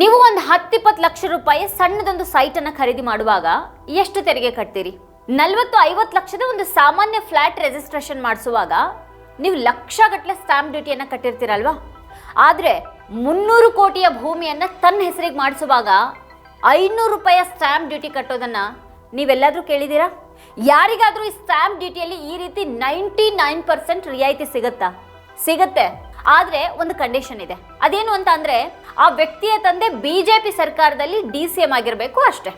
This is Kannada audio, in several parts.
ನೀವು ಒಂದು ಹತ್ತಿಪ್ಪತ್ತು ಲಕ್ಷ ರೂಪಾಯಿ ಸಣ್ಣದೊಂದು ಸೈಟನ್ನು ಖರೀದಿ ಮಾಡುವಾಗ ಎಷ್ಟು ತೆರಿಗೆ ಕಟ್ತೀರಿ? ನಲವತ್ತು, ಐವತ್ತು ಲಕ್ಷದ ಒಂದು ಸಾಮಾನ್ಯ ಫ್ಲಾಟ್ ರಿಜಿಸ್ಟ್ರೇಷನ್ ಮಾಡಿಸುವಾಗ ನೀವು ಲಕ್ಷಗಟ್ಟಲೆ ಸ್ಟಾಂಪ್ ಡ್ಯೂಟಿಯನ್ನು ಕಟ್ಟಿರ್ತೀರಲ್ವಾ? ಆದರೆ ಮುನ್ನೂರು ಕೋಟಿಯ ಭೂಮಿಯನ್ನು ತನ್ನ ಹೆಸರಿಗೆ ಮಾಡಿಸುವಾಗ ಐನೂರು ರೂಪಾಯಿಯ ಸ್ಟಾಂಪ್ ಡ್ಯೂಟಿ ಕಟ್ಟೋದನ್ನ ನೀವೆಲ್ಲಾದರೂ ಕೇಳಿದ್ದೀರಾ? ಯಾರಿಗಾದರೂ ಈ ಸ್ಟಾಂಪ್ ಡ್ಯೂಟಿಯಲ್ಲಿ ಈ ರೀತಿ ನೈಂಟಿ ನೈನ್ ಪರ್ಸೆಂಟ್ ರಿಯಾಯಿತಿ ಸಿಗುತ್ತಾ? ಸಿಗುತ್ತೆ. ಆದರೆ ಒಂದು ಕಂಡೀಷನ್ ಇದೆ. ಅದೇನು ಅಂತ ಅಂದರೆ ಆ ವ್ಯಕ್ತಿಯ ತಂದೆ ಬಿ ಜೆ ಪಿ ಸರ್ಕಾರದಲ್ಲಿ ಡಿ ಸಿ ಎಂ ಆಗಿರಬೇಕು ಅಷ್ಟೇ.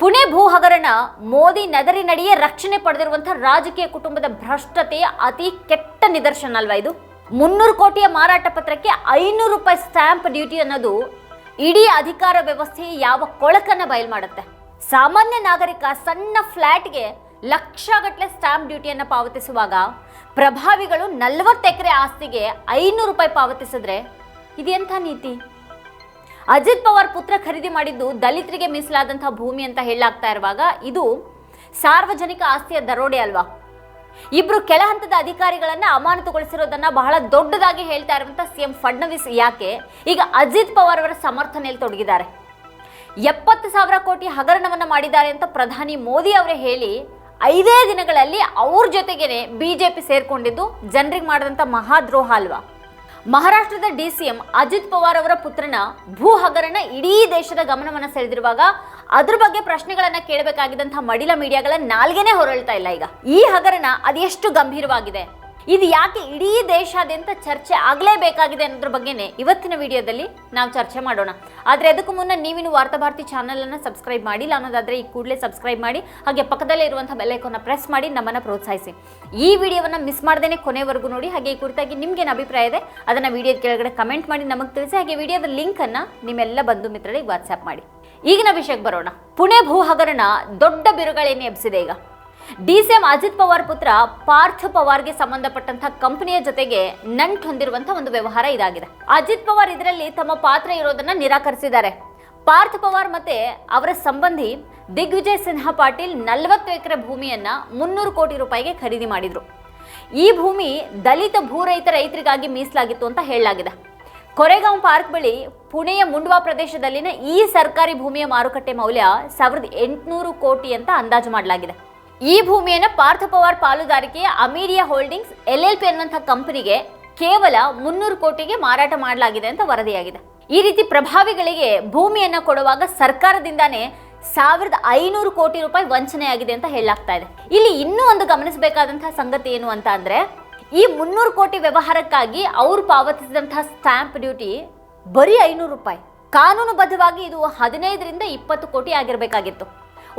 ಪುಣೆ ಭೂ ಹಗರಣ ಮೋದಿ ನದರಿನಡಿಯೇ ರಕ್ಷಣೆ ಪಡೆದಿರುವಂಥ ರಾಜಕೀಯ ಕುಟುಂಬದ ಭ್ರಷ್ಟತೆಯ ಅತಿ ಕೆಟ್ಟ ನಿದರ್ಶನ ಅಲ್ವಾ ಇದು? ಮುನ್ನೂರು ಕೋಟಿಯ ಮಾರಾಟ ಪತ್ರಕ್ಕೆ ಐನೂರು ರೂಪಾಯಿ ಸ್ಟಾಂಪ್ ಡ್ಯೂಟಿ ಅನ್ನೋದು ಇಡೀ ಅಧಿಕಾರ ವ್ಯವಸ್ಥೆಯ ಯಾವ ಕೊಳಕನ್ನು ಬಯಲು ಮಾಡುತ್ತೆ. ಸಾಮಾನ್ಯ ನಾಗರಿಕ ಸಣ್ಣ ಫ್ಲ್ಯಾಟ್ಗೆ ಲಕ್ಷಗಟ್ಟಲೆ ಸ್ಟಾಂಪ್ ಡ್ಯೂಟಿಯನ್ನು ಪಾವತಿಸುವಾಗ ಪ್ರಭಾವಿಗಳು ನಲವತ್ತು ಎಕರೆ ಆಸ್ತಿಗೆ ಐನೂರು ರೂಪಾಯಿ ಪಾವತಿಸಿದ್ರೆ ಇದೆಂಥ ನೀತಿ? ಅಜಿತ್ ಪವಾರ್ ಪುತ್ರ ಖರೀದಿ ಮಾಡಿದ್ದು ದಲಿತರಿಗೆ ಮೀಸಲಾದಂತಹ ಭೂಮಿ ಅಂತ ಹೇಳಲಾಗ್ತಾ ಇರುವಾಗ ಇದು ಸಾರ್ವಜನಿಕ ಆಸ್ತಿಯ ದರೋಡೆ ಅಲ್ವಾ? ಇಬ್ರು ಕೆಳ ಹಂತದ ಅಧಿಕಾರಿಗಳನ್ನ ಅಮಾನತುಗೊಳಿಸಿರೋದನ್ನ ಬಹಳ ದೊಡ್ಡದಾಗಿ ಹೇಳ್ತಾ ಇರುವಂತ ಸಿಎಂ ಫಡ್ನವೀಸ್ ಯಾಕೆ ಈಗ ಅಜಿತ್ ಪವಾರ್ ಅವರ ಸಮರ್ಥನೆಯಲ್ಲಿ ತೊಡಗಿದ್ದಾರೆ? ಎಪ್ಪತ್ತು ಸಾವಿರ ಕೋಟಿ ಹಗರಣವನ್ನ ಮಾಡಿದ್ದಾರೆ ಅಂತ ಪ್ರಧಾನಿ ಮೋದಿ ಅವರೇ ಹೇಳಿ ಐದೇ ದಿನಗಳಲ್ಲಿ ಅವ್ರ ಜೊತೆಗೇನೆ ಬಿಜೆಪಿ ಸೇರ್ಕೊಂಡಿದ್ದು, ಜನರಿಗೆ ಮಾಡಿದಂಥ ಮಹಾದ್ರೋಹ ಅಲ್ವಾ? ಮಹಾರಾಷ್ಟ್ರದ D C M Ajit Pawar ಅವರ ಪುತ್ರನ ಭೂ ಹಗರಣ ಇಡೀ ದೇಶದ ಗಮನವನ್ನು ಸೆಳೆದಿರುವಾಗ ಅದ್ರ ಬಗ್ಗೆ ಪ್ರಶ್ನೆಗಳನ್ನು ಕೇಳಬೇಕಾಗಿದ್ದಂತಹ ಮಡಿಲ ಮೀಡಿಯಾಗಳ ನಾಲ್ಗೆನೇ ಹೊರಳ್ತಾ ಇಲ್ಲ ಈಗ. ಈ ಹಗರಣ ಅದೆಷ್ಟು ಗಂಭೀರವಾಗಿದೆ? ಇದು ಯಾಕೆ ಇಡೀ ದೇಶಾದ್ಯಂತ ಚರ್ಚೆ ಆಗಲೇಬೇಕಾಗಿದೆ ಅನ್ನೋದ್ರ ಬಗ್ಗೆನೇ ಇವತ್ತಿನ ವಿಡಿಯೋದಲ್ಲಿ ನಾವು ಚರ್ಚೆ ಮಾಡೋಣ. ಆದರೆ ಅದಕ್ಕೂ ಮುನ್ನ ನೀವಿನ ವಾರ್ತಾಭಾರತಿ ಚಾನಲನ್ನು ಸಬ್ಸ್ಕ್ರೈಬ್ ಮಾಡಿಲ್ಲ ಅನ್ನೋದಾದರೆ ಈ ಕೂಡಲೇ ಸಬ್ಸ್ಕ್ರೈಬ್ ಮಾಡಿ, ಹಾಗೆ ಪಕ್ಕದಲ್ಲೇ ಇರುವಂಥ ಬೆಲ್ಲೈಕೋನ ಪ್ರೆಸ್ ಮಾಡಿ ನಮ್ಮನ್ನು ಪ್ರೋತ್ಸಾಹಿಸಿ. ಈ ವಿಡಿಯೋವನ್ನು ಮಿಸ್ ಮಾಡ್ದೇನೆ ಕೊನೆವರೆಗೂ ನೋಡಿ, ಹಾಗೆ ಈ ಕುರಿತಾಗಿ ನಿಮ್ಗೇನು ಅಭಿಪ್ರಾಯ ಇದೆ, ಅದನ್ನು ವಿಡಿಯೋದ ಕೆಳಗಡೆ ಕಮೆಂಟ್ ಮಾಡಿ ನಮಗೆ ತಿಳಿಸಿ, ಹಾಗೆ ವಿಡಿಯೋದ ಲಿಂಕನ್ನು ನಿಮ್ಮೆಲ್ಲ ಬಂಧು ಮಿತ್ರರಿಗೆ ವಾಟ್ಸ್ಆ್ಯಪ್ ಮಾಡಿ. ಈಗಿನ ವಿಷಯಕ್ಕೆ ಬರೋಣ. ಪುಣೆ ಭೂ ಹಗರಣ ದೊಡ್ಡ ಬಿರುಗಳೇನೇ ಎಬ್ಸಿದೆ ಈಗ. ಡಿಸಿಎಂ ಅಜಿತ್ ಪವಾರ್ ಪುತ್ರ ಪಾರ್ಥ್ ಪವಾರ್ಗೆ ಸಂಬಂಧಪಟ್ಟಂತಹ ಕಂಪನಿಯ ಜೊತೆಗೆ ನಂಟು ಹೊಂದಿರುವಂತಹ ಒಂದು ವ್ಯವಹಾರ ಇದಾಗಿದೆ. ಅಜಿತ್ ಪವಾರ್ ಇದರಲ್ಲಿ ತಮ್ಮ ಪಾತ್ರ ಇರೋದನ್ನ ನಿರಾಕರಿಸಿದ್ದಾರೆ. ಪಾರ್ಥ್ ಪವಾರ್ ಮತ್ತೆ ಅವರ ಸಂಬಂಧಿ ದಿಗ್ವಿಜಯ್ ಸಿನ್ಹಾ ಪಾಟೀಲ್ ನಲವತ್ತು ಎಕರೆ ಭೂಮಿಯನ್ನ ಮುನ್ನೂರು ಕೋಟಿ ರೂಪಾಯಿಗೆ ಖರೀದಿ ಮಾಡಿದ್ರು. ಈ ಭೂಮಿ ದಲಿತ ಭೂ ರೈತ ರೈತರಿಗಾಗಿ ಮೀಸಲಾಗಿತ್ತು ಅಂತ ಹೇಳಲಾಗಿದೆ. ಕೊರೆಗಾಂವ್ ಪಾರ್ಕ್ ಬಳಿ ಪುಣೆಯ ಮುಂಡ್ವಾ ಪ್ರದೇಶದಲ್ಲಿನ ಈ ಸರ್ಕಾರಿ ಭೂಮಿಯ ಮಾರುಕಟ್ಟೆ ಮೌಲ್ಯ ಸಾವಿರದ ಎಂಟುನೂರು ಕೋಟಿ ಅಂತ ಅಂದಾಜು ಮಾಡಲಾಗಿದೆ. ಈ ಭೂಮಿಯನ್ನು ಪಾರ್ಥ ಪವಾರ್ ಪಾಲುದಾರಿಕೆಯ ಅಮೀರಿಯಾ ಹೋಲ್ಡಿಂಗ್ಸ್ ಎಲ್ ಎಲ್ ಪಿ ಅನ್ನುವಂಥ ಕಂಪನಿಗೆ ಕೇವಲ ಮುನ್ನೂರು ಕೋಟಿಗೆ ಮಾರಾಟ ಮಾಡಲಾಗಿದೆ ಅಂತ ವರದಿಯಾಗಿದೆ. ಈ ರೀತಿ ಪ್ರಭಾವಿಗಳಿಗೆ ಭೂಮಿಯನ್ನು ಕೊಡುವಾಗ ಸರ್ಕಾರದಿಂದಾನೇ ಸಾವಿರದ ಐನೂರು ಕೋಟಿ ರೂಪಾಯಿ ವಂಚನೆಯಾಗಿದೆ ಅಂತ ಹೇಳಲಾಗ್ತಾ ಇದೆ. ಇಲ್ಲಿ ಇನ್ನೂ ಒಂದು ಗಮನಿಸಬೇಕಾದಂತಹ ಸಂಗತಿ ಏನು ಅಂತ ಅಂದ್ರೆ, ಈ ಮುನ್ನೂರು ಕೋಟಿ ವ್ಯವಹಾರಕ್ಕಾಗಿ ಅವರು ಪಾವತಿಸಿದಂತಹ ಸ್ಟಾಂಪ್ ಡ್ಯೂಟಿ ಬರೀ ಐನೂರು ರೂಪಾಯಿ. ಕಾನೂನುಬದ್ಧವಾಗಿ ಇದು ಹದಿನೈದರಿಂದ ಇಪ್ಪತ್ತು ಕೋಟಿ ಆಗಿರಬೇಕಾಗಿತ್ತು.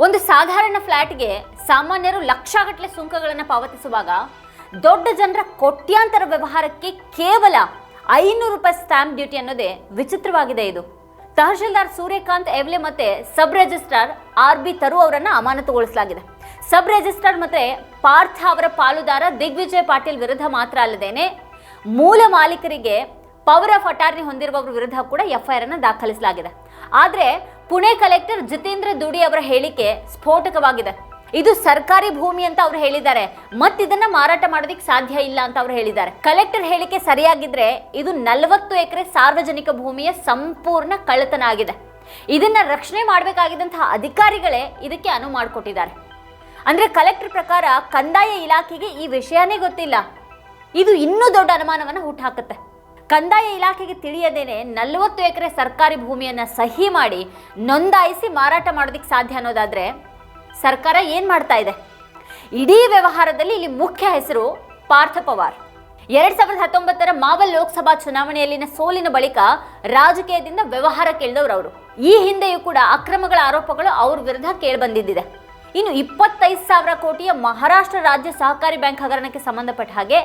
ಒಂದು ಸಾಧಾರಣ ಫ್ಲ್ಯಾಟ್ಗೆ ಸಾಮಾನ್ಯರು ಲಕ್ಷಗಟ್ಟಲೆ ಸುಂಕಗಳನ್ನು ಪಾವತಿಸುವಾಗ ದೊಡ್ಡ ಜನರ ಕೋಟ್ಯಾಂತರ ವ್ಯವಹಾರಕ್ಕೆ ಕೇವಲ ಐನೂರು ರೂಪಾಯಿ ಸ್ಟಾಂಪ್ ಡ್ಯೂಟಿ ಅನ್ನೋದೇ ವಿಚಿತ್ರವಾಗಿದೆ ಇದು. ತಹಶೀಲ್ದಾರ್ ಸೂರ್ಯಕಾಂತ್ ಎವ್ಲೆ ಮತ್ತೆ sub registrar R B Taru ಅವರನ್ನು ಅಮಾನತುಗೊಳಿಸಲಾಗಿದೆ. ಸಬ್ ರಿಜಿಸ್ಟ್ರಾರ್ ಮತ್ತೆ ಪಾರ್ಥ ಅವರ ಪಾಲುದಾರ ದಿಗ್ವಿಜಯ್ ಪಾಟೀಲ್ ವಿರುದ್ಧ ಮಾತ್ರ ಅಲ್ಲದೇನೆ ಮೂಲ ಮಾಲೀಕರಿಗೆ ಪವರ್ ಆಫ್ ಅಟಾರ್ನಿ ಹೊಂದಿರುವವರ ವಿರುದ್ಧ ಕೂಡ ಎಫ್ಐಆರ್ ಅನ್ನು ದಾಖಲಿಸಲಾಗಿದೆ. ಆದರೆ ಪುಣೆ ಕಲೆಕ್ಟರ್ ಜಿತೇಂದ್ರ ದುಡಿ ಅವರ ಹೇಳಿಕೆ ಸ್ಫೋಟಕವಾಗಿದೆ. ಇದು ಸರ್ಕಾರಿ ಭೂಮಿ ಅಂತ ಅವ್ರು ಹೇಳಿದ್ದಾರೆ. ಮತ್ತಿದನ್ನ ಮಾರಾಟ ಮಾಡೋದಕ್ಕೆ ಸಾಧ್ಯ ಇಲ್ಲ ಅಂತ ಅವ್ರು ಹೇಳಿದ್ದಾರೆ. ಕಲೆಕ್ಟರ್ ಹೇಳಿಕೆ ಸರಿಯಾಗಿದ್ರೆ ಇದು ನಲವತ್ತು ಎಕರೆ ಸಾರ್ವಜನಿಕ ಭೂಮಿಯ ಸಂಪೂರ್ಣ ಕಳ್ಳತನ ಆಗಿದೆ. ಇದನ್ನ ರಕ್ಷಣೆ ಮಾಡಬೇಕಾಗಿದ್ದಂತಹ ಅಧಿಕಾರಿಗಳೇ ಇದಕ್ಕೆ ಅನುವು ಮಾಡಿಕೊಟ್ಟಿದ್ದಾರೆ. ಅಂದ್ರೆ ಕಲೆಕ್ಟರ್ ಪ್ರಕಾರ ಕಂದಾಯ ಇಲಾಖೆಗೆ ಈ ವಿಷಯನೇ ಗೊತ್ತಿಲ್ಲ. ಇದು ಇನ್ನೂ ದೊಡ್ಡ ಅನುಮಾನವನ್ನು ಹುಟ್ಟುಹಾಕುತ್ತೆ ಕಂದಾಯ ಇಲಾಖೆಗೆ ತಿಳಿಯದೇನೆ ನಲವತ್ತು ಎಕರೆ ಸರ್ಕಾರಿ ಭೂಮಿಯನ್ನು ಸಹಿ ಮಾಡಿ ನೋಂದಾಯಿಸಿ ಮಾರಾಟ ಮಾಡೋದಕ್ಕೆ ಸಾಧ್ಯ ಅನ್ನೋದಾದ್ರೆ ಸರ್ಕಾರ ಏನು ಮಾಡ್ತಾ ಇದೆ? ಇಡೀ ವ್ಯವಹಾರದಲ್ಲಿ ಇಲ್ಲಿ ಮುಖ್ಯ ಹೆಸರು ಪಾರ್ಥ ಪವಾರ್. ಎರಡ್ ಸಾವಿರದ ಹತ್ತೊಂಬತ್ತರ ಮಾವಲ್ ಲೋಕಸಭಾ ಚುನಾವಣೆಯಲ್ಲಿನ ಸೋಲಿನ ಬಳಿಕ ರಾಜಕೀಯದಿಂದ ವ್ಯವಹಾರ ಕೇಳಿದವರು ಅವರು. ಈ ಹಿಂದೆಯೂ ಕೂಡ ಅಕ್ರಮಗಳ ಆರೋಪಗಳು ಅವ್ರ ವಿರುದ್ಧ ಕೇಳಿಬಂದಿದ್ದಿದೆ. ಇನ್ನು ಇಪ್ಪತ್ತೈದು ಸಾವಿರ ಕೋಟಿಯ ಮಹಾರಾಷ್ಟ್ರ ರಾಜ್ಯ ಸಹಕಾರಿ ಬ್ಯಾಂಕ್ ಹಗರಣಕ್ಕೆ ಸಂಬಂಧಪಟ್ಟ ಹಾಗೆ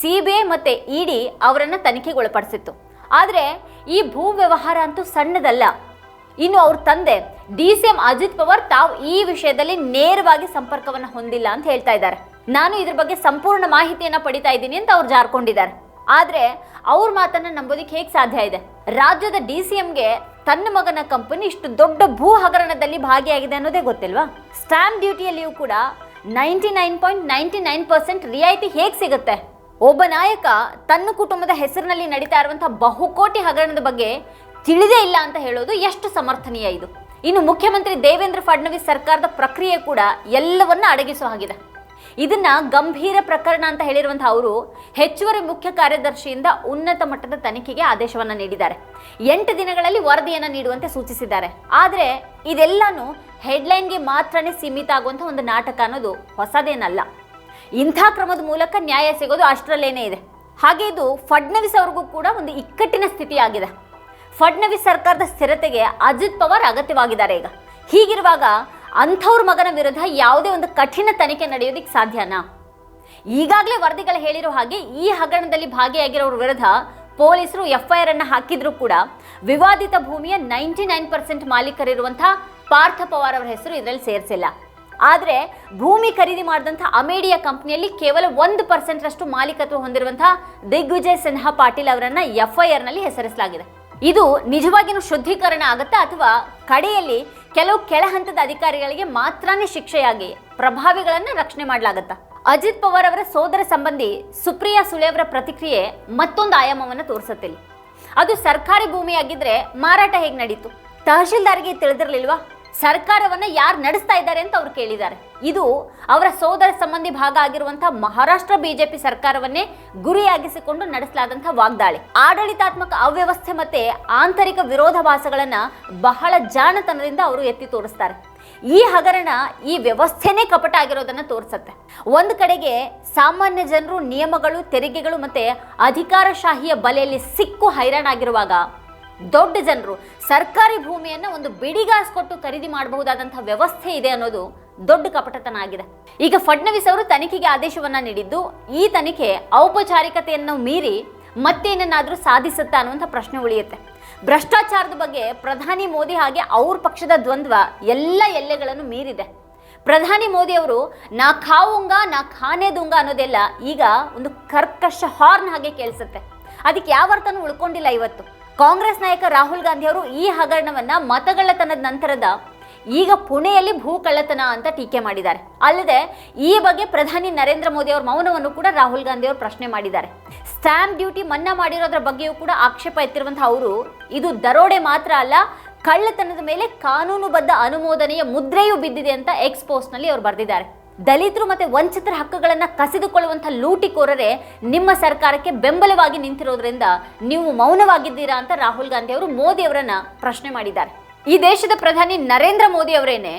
ಸಿಬಿಐ ಮತ್ತೆ ಇಡಿ ಅವರನ್ನು ತನಿಖೆಗೊಳಪಡಿಸಿತ್ತು. ಆದರೆ ಈ ಭೂ ವ್ಯವಹಾರ ಅಂತೂ ಸಣ್ಣದಲ್ಲ. ಇನ್ನು ಅವ್ರ ತಂದೆ D C M Ajit Pawar ತಾವು ಈ ವಿಷಯದಲ್ಲಿ ನೇರವಾಗಿ ಸಂಪರ್ಕವನ್ನು ಹೊಂದಿಲ್ಲ ಅಂತ ಹೇಳ್ತಾ ಇದ್ದಾರೆ. ನಾನು ಇದ್ರ ಬಗ್ಗೆ ಸಂಪೂರ್ಣ ಮಾಹಿತಿಯನ್ನ ಪಡಿತಾ ಇದ್ದೀನಿ ಅಂತ ಅವ್ರು ಜಾರ್ಕೊಂಡಿದ್ದಾರೆ. ಆದರೆ ಅವ್ರ ಮಾತನ್ನ ನಂಬೋದಕ್ಕೆ ಹೇಗೆ ಸಾಧ್ಯ ಇದೆ? ರಾಜ್ಯದ ಡಿ ಸಿ ಎಂಗೆ ತನ್ನ ಮಗನ ಕಂಪನಿ ಇಷ್ಟು ದೊಡ್ಡ ಭೂ ಹಗರಣದಲ್ಲಿ ಭಾಗಿಯಾಗಿದೆ ಅನ್ನೋದೇ ಗೊತ್ತಿಲ್ವಾ? ಸ್ಟಾಂಪ್ ಡ್ಯೂಟಿಯಲ್ಲಿಯೂ ಕೂಡ ninety nine point ninety nine percent ರಿಯಾಯಿತಿ ಹೇಗೆ ಸಿಗುತ್ತೆ? ಒಬ್ಬ ನಾಯಕ ತನ್ನ ಕುಟುಂಬದ ಹೆಸರಿನಲ್ಲಿ ನಡೀತಾ ಇರುವಂತಹ ಬಹುಕೋಟಿ ಹಗರಣದ ಬಗ್ಗೆ ತಿಳಿದೇ ಇಲ್ಲ ಅಂತ ಹೇಳೋದು ಎಷ್ಟು ಸಮರ್ಥನೀಯ ಇದು. ಇನ್ನು ಮುಖ್ಯಮಂತ್ರಿ ದೇವೇಂದ್ರ ಫಡ್ನವೀಸ್ ಸರ್ಕಾರದ ಪ್ರಕ್ರಿಯೆ ಕೂಡ ಎಲ್ಲವನ್ನ ಅಡಗಿಸೋ ಹಾಗಿದೆ. ಇದನ್ನ ಗಂಭೀರ ಪ್ರಕರಣ ಅಂತ ಹೇಳಿರುವಂತಹ ಅವರು ಹೆಚ್ಚುವರಿ ಮುಖ್ಯ ಕಾರ್ಯದರ್ಶಿಯಿಂದ ಉನ್ನತ ಮಟ್ಟದ ತನಿಖೆಗೆ ಆದೇಶವನ್ನ ನೀಡಿದ್ದಾರೆ. ಎಂಟು ದಿನಗಳಲ್ಲಿ ವರದಿಯನ್ನು ನೀಡುವಂತೆ ಸೂಚಿಸಿದ್ದಾರೆ. ಆದರೆ ಇದೆಲ್ಲಾನು ಹೆಡ್ಲೈನ್ಗೆ ಮಾತ್ರನೇ ಸೀಮಿತ ಆಗುವಂತಹ ಒಂದು ನಾಟಕ ಅನ್ನೋದು ಹೊಸದೇನಲ್ಲ. ಇಂಥ ಕ್ರಮದ ಮೂಲಕ ನ್ಯಾಯ ಸಿಗೋದು ಅಷ್ಟರಲ್ಲೇನೇ ಇದೆ. ಹಾಗೆ ಇದು ಫಡ್ನವೀಸ್ ಅವ್ರಿಗೂ ಕೂಡ ಒಂದು ಇಕ್ಕಟ್ಟಿನ ಸ್ಥಿತಿಯಾಗಿದೆ. ಫಡ್ನವೀಸ್ ಸರ್ಕಾರದ ಸ್ಥಿರತೆಗೆ ಅಜಿತ್ ಪವಾರ್ ಅಗತ್ಯವಾಗಿದ್ದಾರೆ ಈಗ. ಹೀಗಿರುವಾಗ ಅಂಥವ್ರ ಮಗನ ವಿರುದ್ಧ ಯಾವುದೇ ಒಂದು ಕಠಿಣ ತನಿಖೆ ನಡೆಯೋದಕ್ಕೆ ಸಾಧ್ಯನಾ? ಈಗಾಗಲೇ ವರದಿಗಳು ಹೇಳಿರೋ ಹಾಗೆ ಈ ಹಗರಣದಲ್ಲಿ ಭಾಗಿಯಾಗಿರೋರ ವಿರುದ್ಧ ಪೊಲೀಸರು ಎಫ್ಐಆರ್ ಅನ್ನು ಹಾಕಿದ್ರೂ ಕೂಡ ವಿವಾದಿತ ಭೂಮಿಯ ನೈಂಟಿ ನೈನ್ ಪರ್ಸೆಂಟ್ ಮಾಲೀಕರಿರುವಂತಹ ಪಾರ್ಥ ಪವಾರ್ ಅವರ ಹೆಸರು ಇದರಲ್ಲಿ ಸೇರಿಸಿಲ್ಲ. ಆದರೆ ಭೂಮಿ ಖರೀದಿ ಮಾಡಿದಂಥ ಅಮೇಡಿಯಾ ಕಂಪ್ನಿಯಲ್ಲಿ ಕೇವಲ ಒಂದು ಪರ್ಸೆಂಟ್ ರಷ್ಟು ಮಾಲೀಕತ್ವ ಹೊಂದಿರುವಂತಹ ದಿಗ್ವಿಜಯ್ ಸಿನ್ಹಾ ಪಾಟೀಲ್ ಅವರನ್ನ ಎಫ್ಐಆರ್ನಲ್ಲಿ ಹೆಸರಿಸಲಾಗಿದೆ. ಇದು ನಿಜವಾಗಿಯೂ ಶುದ್ಧೀಕರಣ ಆಗುತ್ತಾ ಅಥವಾ ಕಡೆಯಲ್ಲಿ ಕೆಲವು ಕೆಳ ಹಂತದ ಅಧಿಕಾರಿಗಳಿಗೆ ಮಾತ್ರನೇ ಶಿಕ್ಷೆಯಾಗಿ ಪ್ರಭಾವಿಗಳನ್ನ ರಕ್ಷಣೆ ಮಾಡಲಾಗುತ್ತಾ? ಅಜಿತ್ ಪವಾರ್ ಅವರ ಸೋದರ ಸಂಬಂಧಿ ಸುಪ್ರಿಯಾ ಸುಳೆ ಅವರ ಪ್ರತಿಕ್ರಿಯೆ ಮತ್ತೊಂದು ಆಯಾಮವನ್ನು ತೋರಿಸುತ್ತಿಲ್ಲ. ಅದು ಸರ್ಕಾರಿ ಭೂಮಿಯಾಗಿದ್ರೆ ಮಾರಾಟ ಹೇಗೆ ನಡೀತು? ತಹಶೀಲ್ದಾರ್ಗೆ ತಿಳಿದಿರಲಿಲ್ವಾ? ಸರ್ಕಾರವನ್ನ ಯಾರು ನಡೆಸ್ತಾ ಇದ್ದಾರೆ ಅಂತ ಅವ್ರು ಕೇಳಿದ್ದಾರೆ. ಇದು ಅವರ ಸೋದರ ಸಂಬಂಧಿ ಭಾಗ ಆಗಿರುವಂತಹ ಮಹಾರಾಷ್ಟ್ರ ಬಿಜೆಪಿ ಸರ್ಕಾರವನ್ನೇ ಗುರಿಯಾಗಿಸಿಕೊಂಡು ನಡೆಸಲಾದಂತಹ ವಾಗ್ದಾಳಿ. ಆಡಳಿತಾತ್ಮಕ ಅವ್ಯವಸ್ಥೆ ಮತ್ತೆ ಆಂತರಿಕ ವಿರೋಧಾಭಾಸಗಳನ್ನ ಬಹಳ ಜಾಣತನದಿಂದ ಅವರು ಎತ್ತಿ ತೋರಿಸ್ತಾರೆ. ಈ ಹಗರಣ ಈ ವ್ಯವಸ್ಥೆನೇ ಕಪಟ ಆಗಿರೋದನ್ನ ತೋರಿಸುತ್ತೆ. ಒಂದು ಕಡೆಗೆ ಸಾಮಾನ್ಯ ಜನರು ನಿಯಮಗಳು, ತೆರಿಗೆಗಳು ಮತ್ತೆ ಅಧಿಕಾರಶಾಹಿಯ ಬಲೆಯಲ್ಲಿ ಸಿಕ್ಕು ಹೈರಾಣಾಗಿರುವಾಗ ದೊಡ್ಡ ಜನರು ಸರ್ಕಾರಿ ಭೂಮಿಯನ್ನು ಒಂದು ಬಿಡಿಗಾಸ್ ಕೊಟ್ಟು ಖರೀದಿ ಮಾಡಬಹುದಾದಂಥ ವ್ಯವಸ್ಥೆ ಇದೆ ಅನ್ನೋದು ದೊಡ್ಡ ಕಪಟತನ ಆಗಿದೆ ಈಗ ಫಡ್ನವೀಸ್ ಅವರು ತನಿಖೆಗೆ ಆದೇಶವನ್ನ ನೀಡಿದ್ದು, ಈ ತನಿಖೆ ಔಪಚಾರಿಕತೆಯನ್ನು ಮೀರಿ ಮತ್ತೇನನ್ನಾದರೂ ಸಾಧಿಸುತ್ತಾ ಅನ್ನುವಂಥ ಪ್ರಶ್ನೆ ಉಳಿಯುತ್ತೆ. ಭ್ರಷ್ಟಾಚಾರದ ಬಗ್ಗೆ ಪ್ರಧಾನಿ ಮೋದಿ ಹಾಗೆ ಅವ್ರ ಪಕ್ಷದ ದ್ವಂದ್ವ ಎಲ್ಲ ಎಲ್ಲೆಗಳನ್ನು ಮೀರಿದೆ. ಪ್ರಧಾನಿ ಮೋದಿ ಅವರು, ನಾ ಖಾವುಂಗ, ನಾ ಖಾನೇದುಂಗ ಅನ್ನೋದೆಲ್ಲ ಈಗ ಒಂದು ಕರ್ಕಶ ಹಾರ್ನ್ ಹಾಗೆ ಕೇಳಿಸುತ್ತೆ. ಅದಕ್ಕೆ ಯಾವ ಅರ್ಥನೂ ಉಳ್ಕೊಂಡಿಲ್ಲ ಇವತ್ತು. ಕಾಂಗ್ರೆಸ್ ನಾಯಕ ರಾಹುಲ್ ಗಾಂಧಿ ಅವರು ಈ ಹಗರಣವನ್ನ ಮತಗಳ್ಳತನದ ನಂತರದ ಈಗ ಪುಣೆಯಲ್ಲಿ ಭೂ ಕಳ್ಳತನ ಅಂತ ಟೀಕೆ ಮಾಡಿದ್ದಾರೆ. ಅಲ್ಲದೆ ಈ ಬಗ್ಗೆ ಪ್ರಧಾನಿ ನರೇಂದ್ರ ಮೋದಿ ಅವರ ಮೌನವನ್ನು ಕೂಡ ರಾಹುಲ್ ಗಾಂಧಿ ಅವರು ಪ್ರಶ್ನೆ ಮಾಡಿದ್ದಾರೆ. ಸ್ಟ್ಯಾಂಪ್ ಡ್ಯೂಟಿ ಮನ್ನಾ ಮಾಡಿರೋದ್ರ ಬಗ್ಗೆಯೂ ಕೂಡ ಆಕ್ಷೇಪ ಎತ್ತಿರುವಂತಹ ಅವರು ಇದು ದರೋಡೆ ಮಾತ್ರ ಅಲ್ಲ, ಕಳ್ಳತನದ ಮೇಲೆ ಕಾನೂನುಬದ್ಧ ಅನುಮೋದನೆಯ ಮುದ್ರೆಯೂ ಬಿದ್ದಿದೆ ಅಂತ ಎಕ್ಸ್ಪೋಸ್ನಲ್ಲಿ ನಲ್ಲಿ ಅವರು ಬರೆದಿದ್ದಾರೆ. ದಲಿತರು ಮತ್ತೆ ವಂಚಿತರ ಹಕ್ಕುಗಳನ್ನು ಕಸಿದುಕೊಳ್ಳುವಂಥ ಲೂಟಿಕೋರರೇ ನಿಮ್ಮ ಸರ್ಕಾರಕ್ಕೆ ಬೆಂಬಲವಾಗಿ ನಿಂತಿರೋದ್ರಿಂದ ನೀವು ಮೌನವಾಗಿದ್ದೀರಾ ಅಂತ ರಾಹುಲ್ ಗಾಂಧಿ ಅವರು ಮೋದಿ ಅವರನ್ನ ಪ್ರಶ್ನೆ ಮಾಡಿದ್ದಾರೆ. ಈ ದೇಶದ ಪ್ರಧಾನಿ ನರೇಂದ್ರ ಮೋದಿ ಅವರೇನೆ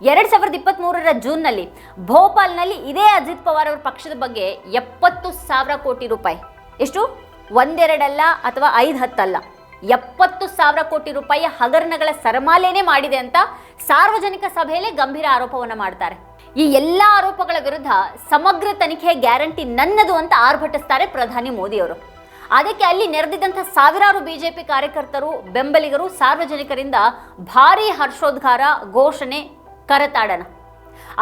ಎರಡ್ ಸಾವಿರದ ಇಪ್ಪತ್ತ್ ಮೂರರ ಜೂನ್ನಲ್ಲಿ ಭೋಪಾಲ್ನಲ್ಲಿ ಇದೇ ಅಜಿತ್ ಪವಾರ್ ಅವರ ಪಕ್ಷದ ಬಗ್ಗೆ ಎಪ್ಪತ್ತು ಸಾವಿರ ಕೋಟಿ ರೂಪಾಯಿ. ಎಷ್ಟು? ಒಂದೆರಡಲ್ಲ ಅಥವಾ ಐದು ಹತ್ತಲ್ಲ. ಎಪ್ಪತ್ತು ಸಾವಿರ ಕೋಟಿ ರೂಪಾಯಿ ಹಗರಣಗಳ ಸರಮಾಲೆನೇ ಮಾಡಿದೆ ಅಂತ ಸಾರ್ವಜನಿಕ ಸಭೆಯಲ್ಲೇ ಗಂಭೀರ ಆರೋಪವನ್ನು ಮಾಡ್ತಾರೆ. ಈ ಎಲ್ಲ ಆರೋಪಗಳ ವಿರುದ್ಧ ಸಮಗ್ರ ತನಿಖೆ ಗ್ಯಾರಂಟಿ ನನ್ನದು ಅಂತ ಆರ್ಭಟಿಸ್ತಾರೆ ಪ್ರಧಾನಿ ಮೋದಿ ಅವರು. ಅದಕ್ಕೆ ಅಲ್ಲಿ ನೆರೆದಿದ್ದಂಥ ಸಾವಿರಾರು ಬಿಜೆಪಿ ಕಾರ್ಯಕರ್ತರು, ಬೆಂಬಲಿಗರು, ಸಾರ್ವಜನಿಕರಿಂದ ಭಾರೀ ಹರ್ಷೋದ್ಗಾರ ಘೋಷಣೆ ಕರತಾಡನ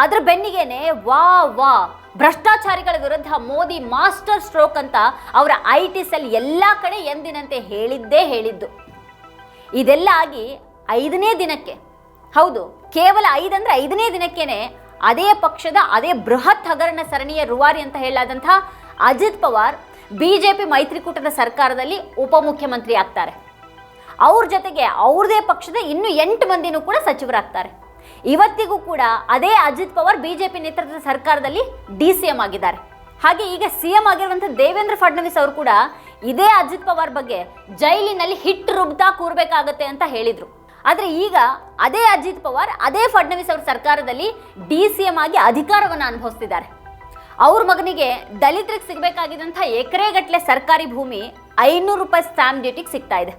ಅದ್ರ ಬೆನ್ನಿಗೆನೆ ವಾ ವಾ, ಭ್ರಷ್ಟಾಚಾರಿಗಳ ವಿರುದ್ಧ ಮೋದಿ ಮಾಸ್ಟರ್ ಸ್ಟ್ರೋಕ್ ಅಂತ ಅವರ ಐ ಟಿ ಸೆಲ್ ಎಲ್ಲ ಕಡೆ ಎಂದಿನಂತೆ ಹೇಳಿದ್ದೇ ಹೇಳಿದ್ದು. ಇದೆಲ್ಲ ಆಗಿ ಐದನೇ ದಿನಕ್ಕೆ. ಹೌದು, ಕೇವಲ ಐದಂದ್ರೆ ಐದನೇ ದಿನಕ್ಕೇನೆ ಅದೇ ಪಕ್ಷದ ಅದೇ ಬೃಹತ್ ಹಗರಣ ಸರಣಿಯ ರೂವಾರಿ ಅಂತ ಹೇಳಾದಂಥ ಅಜಿತ್ ಪವಾರ್ ಬಿಜೆಪಿ ಮೈತ್ರಿಕೂಟದ ಸರ್ಕಾರದಲ್ಲಿ ಉಪಮುಖ್ಯಮಂತ್ರಿ ಆಗ್ತಾರೆ. ಅವ್ರ ಜೊತೆಗೆ ಅವ್ರದೇ ಪಕ್ಷದ ಇನ್ನೂ ಎಂಟು ಮಂದಿನೂ ಕೂಡ ಸಚಿವರಾಗ್ತಾರೆ. ಇವತ್ತಿಗೂ ಕೂಡ ಅದೇ ಅಜಿತ್ ಪವಾರ್ ಬಿಜೆಪಿ ನೇತೃತ್ವದ ಸರ್ಕಾರದಲ್ಲಿ ಡಿ ಸಿ ಎಂ ಆಗಿದ್ದಾರೆ. ಹಾಗೆ ಈಗ ಸಿ ಎಂ ಆಗಿರುವಂಥ ದೇವೇಂದ್ರ ಫಡ್ನವೀಸ್ ಅವರು ಕೂಡ ಇದೇ ಅಜಿತ್ ಪವಾರ್ ಬಗ್ಗೆ ಜೈಲಿನಲ್ಲಿ ಹಿಟ್ಟು ರುಬ್ತಾ ಕೂರ್ಬೇಕಾಗತ್ತೆ ಅಂತ ಹೇಳಿದರು. ಆದರೆ ಈಗ ಅದೇ ಅಜಿತ್ ಪವಾರ್, ಅದೇ ಫಡ್ನವೀಸ್ ಅವ್ರ ಸರ್ಕಾರದಲ್ಲಿ ಡಿ ಸಿ ಎಂ ಆಗಿ ಅಧಿಕಾರವನ್ನು ಅನುಭವಿಸ್ತಿದ್ದಾರೆ. ಅವ್ರ ಮಗನಿಗೆ ದಲಿತರಿಗೆ ಸಿಗಬೇಕಾಗಿದ್ದಂಥ ಎಕರೆಗಟ್ಟಲೆ ಸರ್ಕಾರಿ ಭೂಮಿ ಐನೂರು ರೂಪಾಯಿ ಸ್ಟಾಂಪ್ ಡ್ಯೂಟಿಗೆ ಸಿಗ್ತಾ ಇದೆ.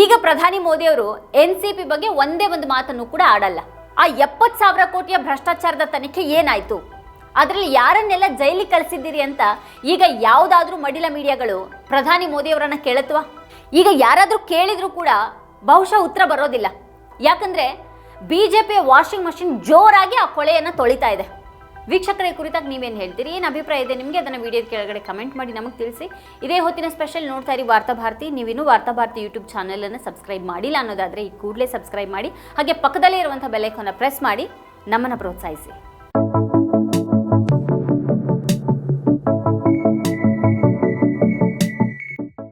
ಈಗ ಪ್ರಧಾನಿ ಮೋದಿ ಅವರು ಎನ್ ಸಿ ಪಿ ಬಗ್ಗೆ ಒಂದೇ ಒಂದು ಮಾತನ್ನು ಕೂಡ ಆಡಲ್ಲ. ಆ ಎಪ್ಪತ್ತು ಸಾವಿರ ಕೋಟಿಯ ಭ್ರಷ್ಟಾಚಾರದ ತನಿಖೆ ಏನಾಯ್ತು? ಅದರಲ್ಲಿ ಯಾರನ್ನೆಲ್ಲ ಜೈಲಿಗೆ ಕಳಿಸಿದ್ದೀರಿ ಅಂತ ಈಗ ಯಾವುದಾದ್ರೂ ಮಡಿಲ ಮೀಡಿಯಾಗಳು ಪ್ರಧಾನಿ ಮೋದಿ ಅವರನ್ನ ಕೇಳತ್ವಾ? ಈಗ ಯಾರಾದರೂ ಕೇಳಿದ್ರು ಕೂಡ ಬಹುಶಃ ಉತ್ತರ ಬರೋದಿಲ್ಲ. ಯಾಕಂದ್ರೆ ಬಿಜೆಪಿಯ ವಾಷಿಂಗ್ ಮಷಿನ್ ಜೋರಾಗಿ ಆ ಕೊಳೆಯನ್ನು ತೊಳಿತಾ ಇದೆ. ವೀಕ್ಷಕರ, ಕುರಿತಾಗಿ ನೀವೇನು ಹೇಳ್ತೀರಿ? ಏನು ಅಭಿಪ್ರಾಯ ಇದೆ? ನಿಮಗೆ ಅದನ್ನು ವಿಡಿಯೋದ ಕೆಳಗಡೆ ಕಮೆಂಟ್ ಮಾಡಿ ನಮಗೆ ತಿಳಿಸಿ. ಇದೇ ಹೊತ್ತಿನ ಸ್ಪೆಷಲ್ ನೋಡ್ತಾ ಇರಿ ವಾರ್ತಾಭಾರತಿ ನೀವಿನ್ನೂ ವಾರ್ತಾ ಭಾರತಿ ಯೂಟ್ಯೂಬ್ ಚಾನಲನ್ನು ಸಬ್ಸ್ಕ್ರೈಬ್ ಮಾಡಿಲ್ಲ ಅನ್ನೋದಾದರೆ ಈ ಕೂಡಲೇ ಸಬ್ಸ್ಕ್ರೈಬ್ ಮಾಡಿ. ಹಾಗೆ ಪಕ್ಕದಲ್ಲೇ ಇರುವಂಥ ಬೆಲೈಕನ್ನು ಪ್ರೆಸ್ ಮಾಡಿ ನಮ್ಮನ್ನು ಪ್ರೋತ್ಸಾಹಿಸಿ.